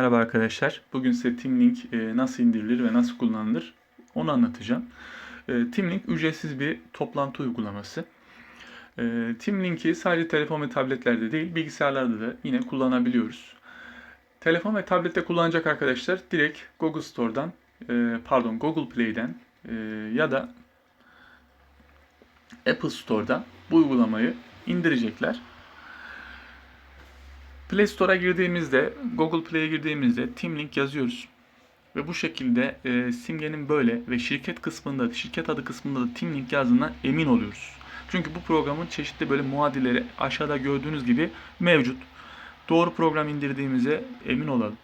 Merhaba arkadaşlar. Bugün size Teamlink e, nasıl indirilir ve nasıl kullanılır onu anlatacağım. E, Teamlink ücretsiz bir toplantı uygulaması. E, Teamlink'i sadece telefon ve tabletlerde değil bilgisayarlarda da yine kullanabiliyoruz. Telefon ve tablette kullanacak arkadaşlar direkt Google Store'dan pardon Google Play'den ya da Apple Store'dan bu uygulamayı indirecekler. Play Store'a girdiğimizde, Google Play'e girdiğimizde Teamlink yazıyoruz. Ve bu şekilde e, simgenin böyle ve şirket kısmında, şirket adı kısmında da Teamlink yazdığına emin oluyoruz. Çünkü bu programın çeşitli böyle muadilleri aşağıda gördüğünüz gibi mevcut. Doğru program indirdiğimize emin olalım.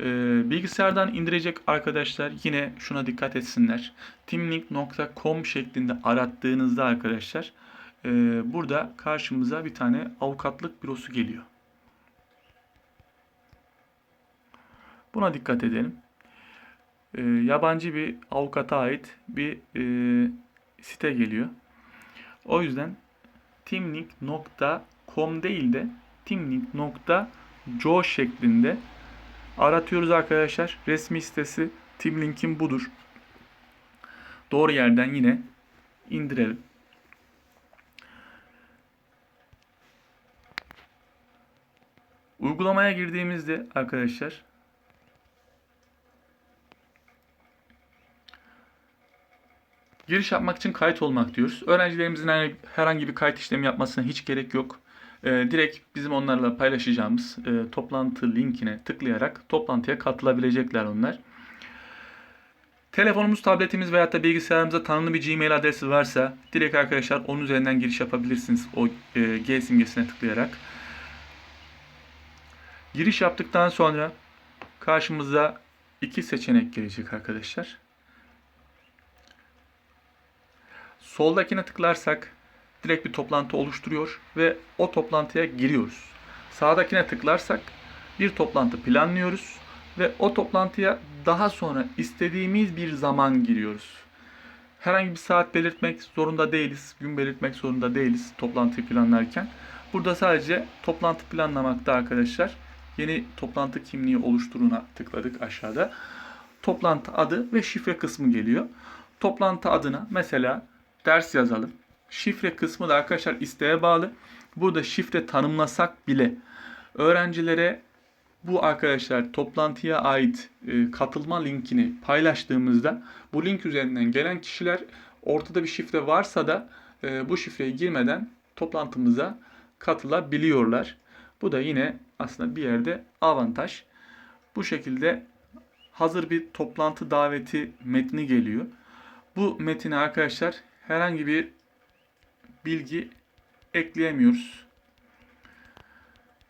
E, bilgisayardan indirecek arkadaşlar yine şuna dikkat etsinler. Teamlink.com şeklinde arattığınızda arkadaşlar e, burada karşımıza bir tane avukatlık bürosu geliyor. Buna dikkat edelim. E, yabancı bir avukata ait bir e, site geliyor. O yüzden teamlink.com değil de teamlink.co şeklinde aratıyoruz arkadaşlar. Resmi sitesi Teamlink'in budur. Doğru yerden yine indirelim. Uygulamaya girdiğimizde arkadaşlar Giriş yapmak için kayıt olmak diyoruz. Öğrencilerimizin herhangi bir kayıt işlemi yapmasına hiç gerek yok. Ee, direkt bizim onlarla paylaşacağımız e, toplantı linkine tıklayarak toplantıya katılabilecekler onlar. Telefonumuz, tabletimiz veya da bilgisayarımıza tanımlı bir Gmail adresi varsa direkt arkadaşlar onun üzerinden giriş yapabilirsiniz o e, G simgesine tıklayarak. Giriş yaptıktan sonra karşımıza iki seçenek gelecek arkadaşlar. Soldakine tıklarsak direkt bir toplantı oluşturuyor ve o toplantıya giriyoruz. Sağdakine tıklarsak bir toplantı planlıyoruz ve o toplantıya daha sonra istediğimiz bir zaman giriyoruz. Herhangi bir saat belirtmek zorunda değiliz, gün belirtmek zorunda değiliz toplantıyı planlarken. Burada sadece toplantı planlamakta arkadaşlar. Yeni toplantı kimliği oluşturuna tıkladık aşağıda. Toplantı adı ve şifre kısmı geliyor. Toplantı adına mesela ders yazalım. Şifre kısmı da arkadaşlar isteğe bağlı. Burada şifre tanımlasak bile öğrencilere bu arkadaşlar toplantıya ait e, katılma linkini paylaştığımızda bu link üzerinden gelen kişiler ortada bir şifre varsa da e, bu şifreyi girmeden toplantımıza katılabiliyorlar. Bu da yine aslında bir yerde avantaj. Bu şekilde hazır bir toplantı daveti metni geliyor. Bu metine arkadaşlar herhangi bir bilgi ekleyemiyoruz.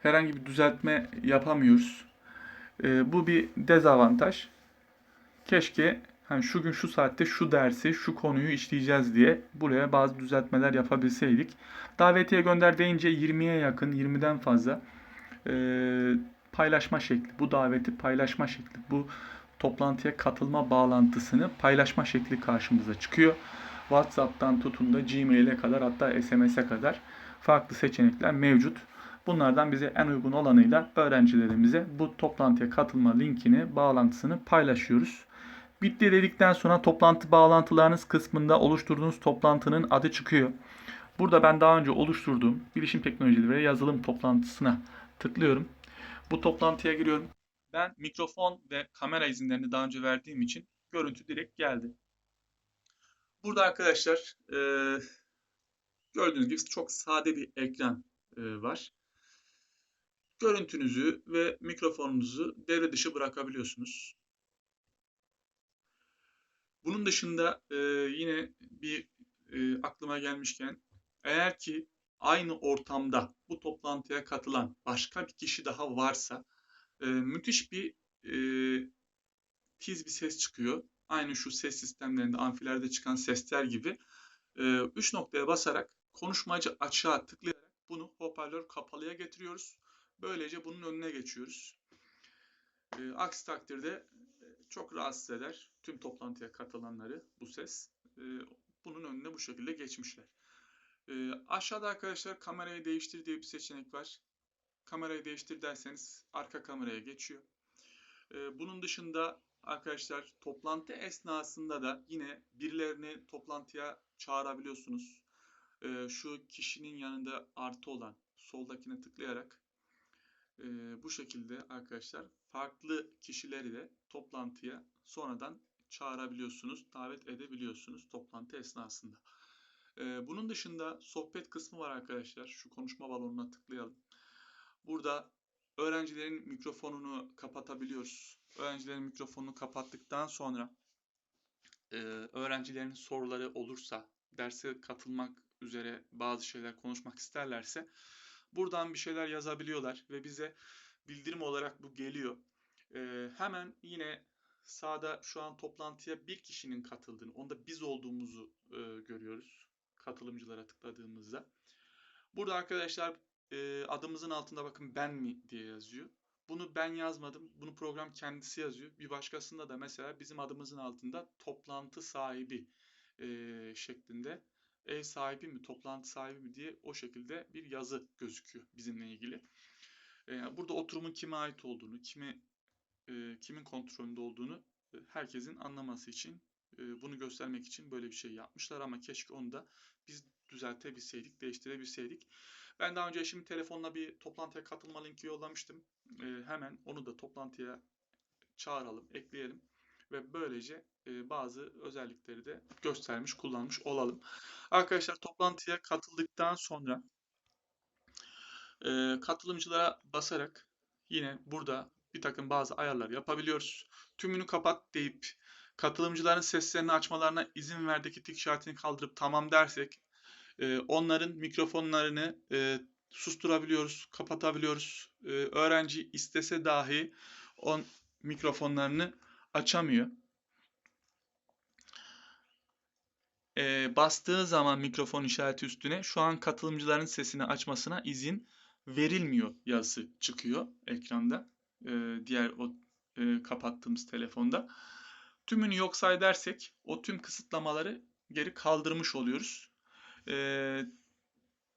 Herhangi bir düzeltme yapamıyoruz. E, bu bir dezavantaj. Keşke hani şu gün şu saatte şu dersi, şu konuyu işleyeceğiz diye buraya bazı düzeltmeler yapabilseydik. Davetiye gönder deyince 20'ye yakın, 20'den fazla e, paylaşma şekli, bu daveti paylaşma şekli, bu toplantıya katılma bağlantısını paylaşma şekli karşımıza çıkıyor. WhatsApp'tan tutun da Gmail'e kadar hatta SMS'e kadar farklı seçenekler mevcut. Bunlardan bize en uygun olanıyla öğrencilerimize bu toplantıya katılma linkini, bağlantısını paylaşıyoruz. Bitti dedikten sonra toplantı bağlantılarınız kısmında oluşturduğunuz toplantının adı çıkıyor. Burada ben daha önce oluşturduğum bilişim teknolojileri ve yazılım toplantısına tıklıyorum. Bu toplantıya giriyorum. Ben mikrofon ve kamera izinlerini daha önce verdiğim için görüntü direkt geldi. Burada arkadaşlar e, gördüğünüz gibi çok sade bir ekran e, var. Görüntünüzü ve mikrofonunuzu devre dışı bırakabiliyorsunuz. Bunun dışında e, yine bir e, aklıma gelmişken eğer ki aynı ortamda bu toplantıya katılan başka bir kişi daha varsa e, müthiş bir e, tiz bir ses çıkıyor aynı şu ses sistemlerinde, amfilerde çıkan sesler gibi 3 e, noktaya basarak konuşmacı açığa tıklayarak bunu hoparlör kapalıya getiriyoruz. Böylece bunun önüne geçiyoruz. E, aksi takdirde e, çok rahatsız eder tüm toplantıya katılanları bu ses. bunun önüne bu şekilde geçmişler. aşağıda arkadaşlar kamerayı değiştir diye bir seçenek var. Kamerayı değiştir derseniz arka kameraya geçiyor. Ee, bunun dışında arkadaşlar toplantı esnasında da yine birilerini toplantıya çağırabiliyorsunuz. Ee, şu kişinin yanında artı olan soldakine tıklayarak e, bu şekilde arkadaşlar farklı kişileri de toplantıya sonradan çağırabiliyorsunuz, davet edebiliyorsunuz toplantı esnasında. Ee, bunun dışında sohbet kısmı var arkadaşlar. Şu konuşma balonuna tıklayalım. Burada öğrencilerin mikrofonunu kapatabiliyoruz. Öğrencilerin mikrofonunu kapattıktan sonra e, öğrencilerin soruları olursa, derse katılmak üzere bazı şeyler konuşmak isterlerse buradan bir şeyler yazabiliyorlar ve bize bildirim olarak bu geliyor. E, hemen yine sağda şu an toplantıya bir kişinin katıldığını, onda biz olduğumuzu e, görüyoruz katılımcılara tıkladığımızda. Burada arkadaşlar e, adımızın altında bakın ben mi diye yazıyor. Bunu ben yazmadım. Bunu program kendisi yazıyor. Bir başkasında da mesela bizim adımızın altında toplantı sahibi e, şeklinde ev sahibi mi, toplantı sahibi mi diye o şekilde bir yazı gözüküyor bizimle ilgili. E, burada oturumun kime ait olduğunu, kimi e, kimin kontrolünde olduğunu e, herkesin anlaması için bunu göstermek için böyle bir şey yapmışlar ama keşke onu da biz düzeltebilseydik, değiştirebilseydik. Ben daha önce eşimin telefonla bir toplantıya katılma linki yollamıştım. E, hemen onu da toplantıya çağıralım, ekleyelim ve böylece e, bazı özellikleri de göstermiş, kullanmış olalım. Arkadaşlar toplantıya katıldıktan sonra e, katılımcılara basarak yine burada bir takım bazı ayarlar yapabiliyoruz. Tümünü kapat deyip katılımcıların seslerini açmalarına izin verdeki tik işaretini kaldırıp tamam dersek e, onların mikrofonlarını e, susturabiliyoruz, kapatabiliyoruz. E, öğrenci istese dahi on mikrofonlarını açamıyor. E, bastığı zaman mikrofon işareti üstüne şu an katılımcıların sesini açmasına izin verilmiyor yazısı çıkıyor ekranda. E, diğer o e, kapattığımız telefonda. Tümünü yok say dersek o tüm kısıtlamaları geri kaldırmış oluyoruz. E,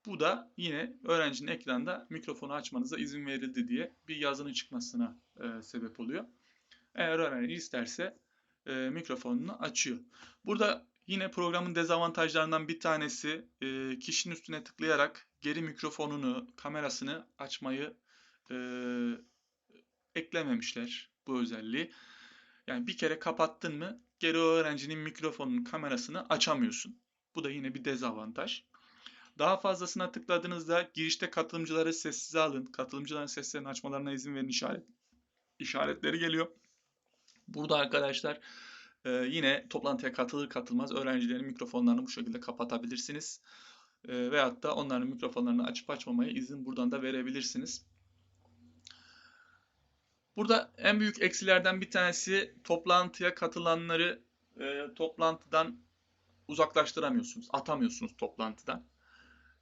bu da yine öğrencinin ekranda mikrofonu açmanıza izin verildi diye bir yazının çıkmasına e, sebep oluyor. Eğer öğrenci isterse e, mikrofonunu açıyor. Burada yine programın dezavantajlarından bir tanesi e, kişinin üstüne tıklayarak geri mikrofonunu, kamerasını açmayı e, eklememişler bu özelliği. Yani bir kere kapattın mı geri o öğrencinin mikrofonunun kamerasını açamıyorsun. Bu da yine bir dezavantaj. Daha fazlasına tıkladığınızda girişte katılımcıları sessize alın. Katılımcıların seslerini açmalarına izin verin işaret işaretleri geliyor. Burada arkadaşlar e, yine toplantıya katılır katılmaz öğrencilerin mikrofonlarını bu şekilde kapatabilirsiniz. E, veyahut da onların mikrofonlarını açıp açmamaya izin buradan da verebilirsiniz. Burada en büyük eksilerden bir tanesi toplantıya katılanları e, toplantıdan uzaklaştıramıyorsunuz, atamıyorsunuz toplantıdan.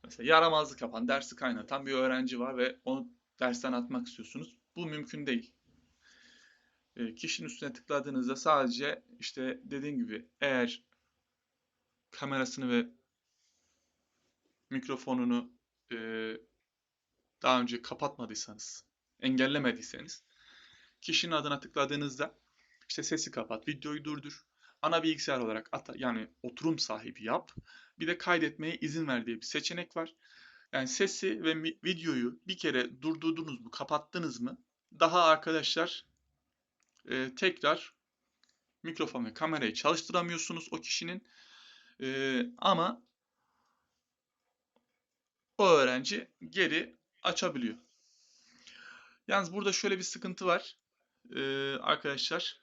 Mesela yaramazlık yapan, dersi kaynatan bir öğrenci var ve onu dersten atmak istiyorsunuz. Bu mümkün değil. E, kişinin üstüne tıkladığınızda sadece işte dediğim gibi eğer kamerasını ve mikrofonunu e, daha önce kapatmadıysanız, engellemediyseniz kişinin adına tıkladığınızda işte sesi kapat, videoyu durdur, ana bilgisayar olarak ata, yani oturum sahibi yap. Bir de kaydetmeye izin ver diye bir seçenek var. Yani sesi ve videoyu bir kere durdurdunuz mu, kapattınız mı? Daha arkadaşlar e, tekrar mikrofon ve kamerayı çalıştıramıyorsunuz o kişinin. E, ama o öğrenci geri açabiliyor. Yalnız burada şöyle bir sıkıntı var. Ee, arkadaşlar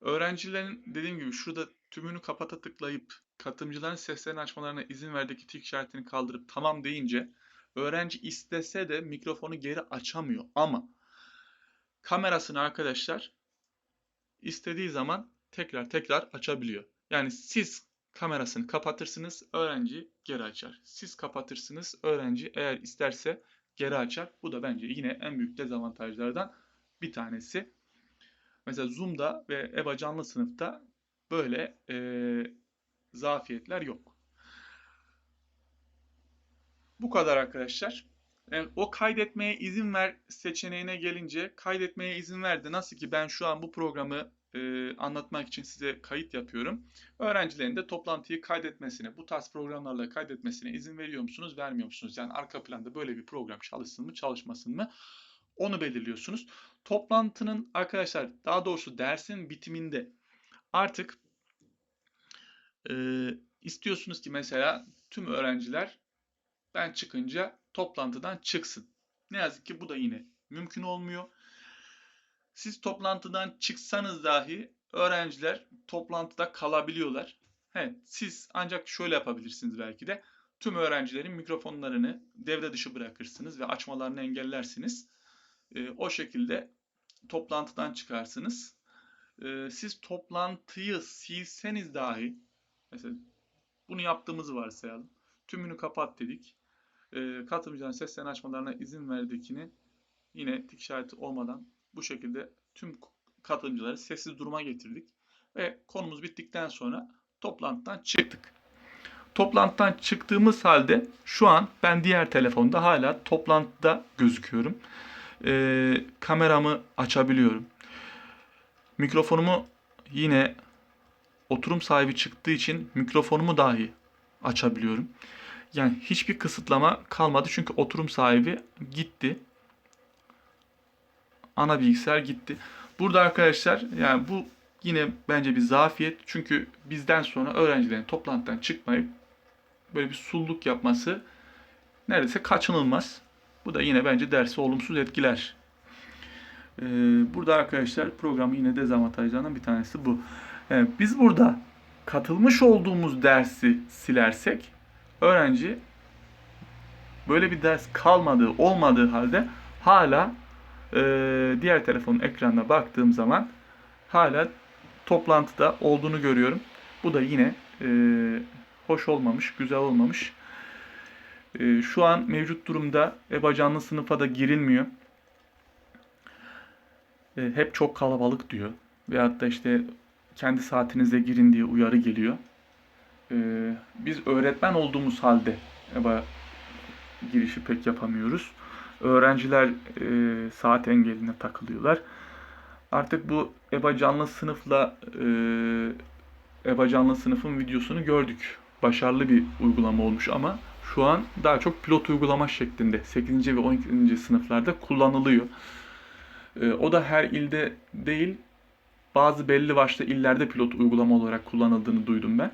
Öğrencilerin dediğim gibi şurada tümünü kapata tıklayıp katılımcıların seslerini açmalarına izin verdeki tik işaretini kaldırıp tamam deyince öğrenci istese de mikrofonu geri açamıyor ama kamerasını arkadaşlar istediği zaman tekrar tekrar açabiliyor. Yani siz kamerasını kapatırsınız, öğrenci geri açar. Siz kapatırsınız, öğrenci eğer isterse geri açar. Bu da bence yine en büyük dezavantajlardan bir tanesi. Mesela Zoom'da ve EBA canlı sınıfta böyle e, zafiyetler yok. Bu kadar arkadaşlar. E, o kaydetmeye izin ver seçeneğine gelince kaydetmeye izin verdi. Nasıl ki ben şu an bu programı e, anlatmak için size kayıt yapıyorum. Öğrencilerin de toplantıyı kaydetmesine, bu tarz programlarla kaydetmesine izin veriyor musunuz, vermiyor musunuz? Yani arka planda böyle bir program çalışsın mı, çalışmasın mı? Onu belirliyorsunuz. Toplantının arkadaşlar daha doğrusu dersin bitiminde artık e, istiyorsunuz ki mesela tüm öğrenciler ben çıkınca toplantıdan çıksın. Ne yazık ki bu da yine mümkün olmuyor. Siz toplantıdan çıksanız dahi öğrenciler toplantıda kalabiliyorlar. He, siz ancak şöyle yapabilirsiniz belki de. Tüm öğrencilerin mikrofonlarını devre dışı bırakırsınız ve açmalarını engellersiniz. Ee, o şekilde toplantıdan çıkarsınız. Ee, siz toplantıyı silseniz dahi mesela bunu yaptığımızı varsayalım. Tümünü kapat dedik. Ee, katılımcıların seslerini açmalarına izin verdikini yine tik işareti olmadan bu şekilde tüm katılımcıları sessiz duruma getirdik. Ve konumuz bittikten sonra toplantıdan çıktık. Toplantıdan çıktığımız halde şu an ben diğer telefonda hala toplantıda gözüküyorum. Ee, kameramı açabiliyorum. Mikrofonumu yine oturum sahibi çıktığı için mikrofonumu dahi açabiliyorum. Yani hiçbir kısıtlama kalmadı çünkü oturum sahibi gitti. Ana bilgisayar gitti. Burada arkadaşlar yani bu yine bence bir zafiyet. Çünkü bizden sonra öğrencilerin toplantıdan çıkmayıp böyle bir sulluk yapması neredeyse kaçınılmaz. Bu da yine bence dersi olumsuz etkiler. Ee, burada arkadaşlar programın yine dezavantajlarından bir tanesi bu. Yani biz burada katılmış olduğumuz dersi silersek öğrenci böyle bir ders kalmadığı olmadığı halde hala e, diğer telefonun ekranına baktığım zaman hala toplantıda olduğunu görüyorum. Bu da yine e, hoş olmamış, güzel olmamış. E, şu an mevcut durumda EBA canlı sınıfa da girilmiyor. E, hep çok kalabalık diyor. Veyahut da işte kendi saatinize girin diye uyarı geliyor. E, biz öğretmen olduğumuz halde EBA girişi pek yapamıyoruz. Öğrenciler e, saat engeline takılıyorlar. Artık bu EBA canlı sınıfla e, EBA canlı sınıfın videosunu gördük. Başarılı bir uygulama olmuş ama şu an daha çok pilot uygulama şeklinde 8. ve 12. sınıflarda kullanılıyor. E, o da her ilde değil bazı belli başlı illerde pilot uygulama olarak kullanıldığını duydum ben.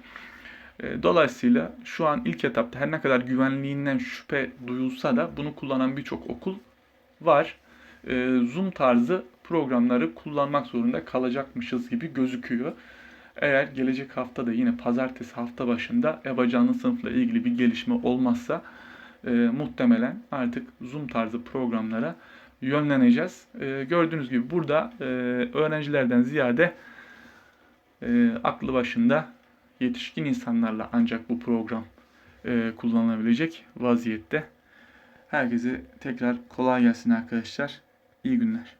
E, Dolayısıyla şu an ilk etapta her ne kadar güvenliğinden şüphe duyulsa da bunu kullanan birçok okul var. E, Zoom tarzı programları kullanmak zorunda kalacakmışız gibi gözüküyor. Eğer gelecek hafta da yine pazartesi hafta başında EBA canlı sınıfla ilgili bir gelişme olmazsa e, muhtemelen artık Zoom tarzı programlara yönleneceğiz. E, gördüğünüz gibi burada e, öğrencilerden ziyade e, aklı başında yetişkin insanlarla ancak bu program e, kullanılabilecek vaziyette. Herkese tekrar kolay gelsin arkadaşlar. İyi günler.